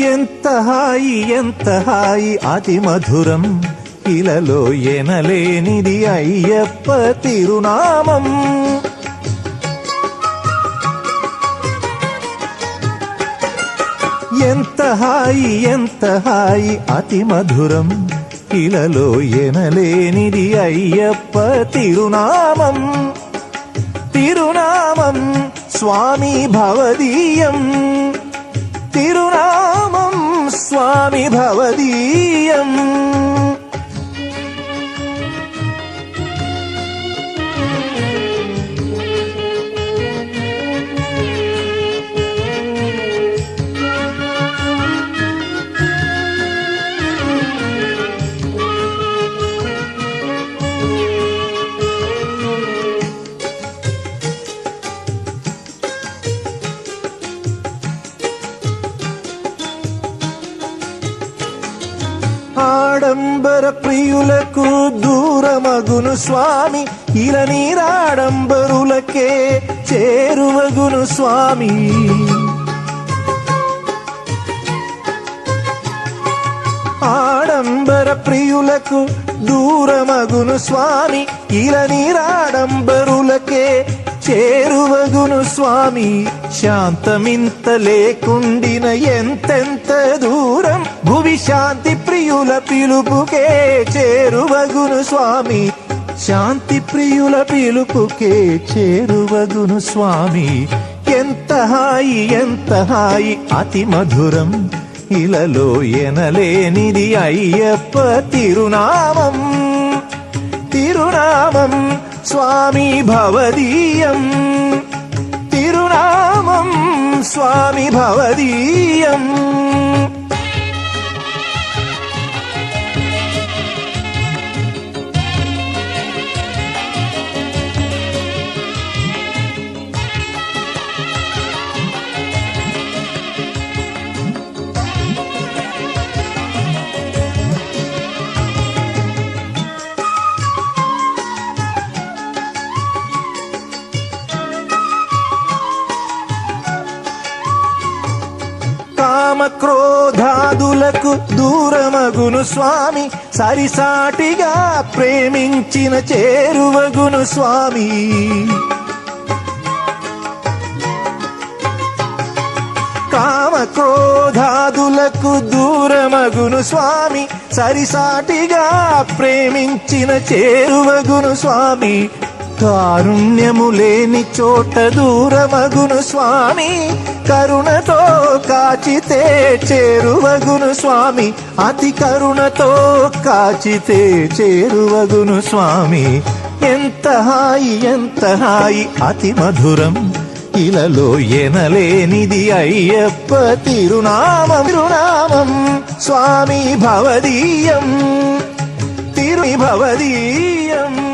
ఎంత హాయి ఎంత హాయి అతి మధురం ఇలలో ఎనలేనిది అయ్యప్ప తిరునామం. ఎంత హాయి ఎంత హాయి అతి మధురం ఇలలో ఎనలేనిది అయ్యప్ప తిరునామం. తిరునామం స్వామి భవదీయం. తిరునామం స్వామి ఆడంబర ప్రియులకు దూరమగును స్వామి ఇల నీరాడంబరులకే చేరువగును స్వామి. ఆడంబర ప్రియులకు దూరమగును స్వామి ఇల నీరాడంబరులకే చేరువగును స్వామి. శాంతమింత లేకుండిన ఎంతెంత దూరం భువి శాంతి ప్రియుల పిలుపుకే చేరువగును స్వామి. శాంతి ప్రియుల పిలుపుకే చేరువగును స్వామి. ఎంత హాయి ఎంత హాయి అతి మధురం. ఇలలో ఎనలేనిది అయ్యప్ప తిరునామం. తిరునామం స్వామి భవదీయం. తిరునామం స్వామి భవదీయం. క్రోధాదులకు దూరమగును స్వామి. సరిసాటిగా ప్రేమించిన చేరువగును స్వామి. కామ క్రోధాదులకు దూరమగును స్వామి. సరిసాటిగా ప్రేమించిన చేరువగును స్వామి. కారుణ్యము లేని చోట దూరమగును స్వామి. కరుణతో కాచితే చేరువగును స్వామి. అతి కరుణతో కాచితే చేరువగును స్వామి. ఎంత హాయి ఎంత హాయి అతి మధురం. ఇలలో ఎనలేనిది అయ్యప్ప తిరునామం. తిరునామం స్వామి భవదీయం. తిరు భవదీయం.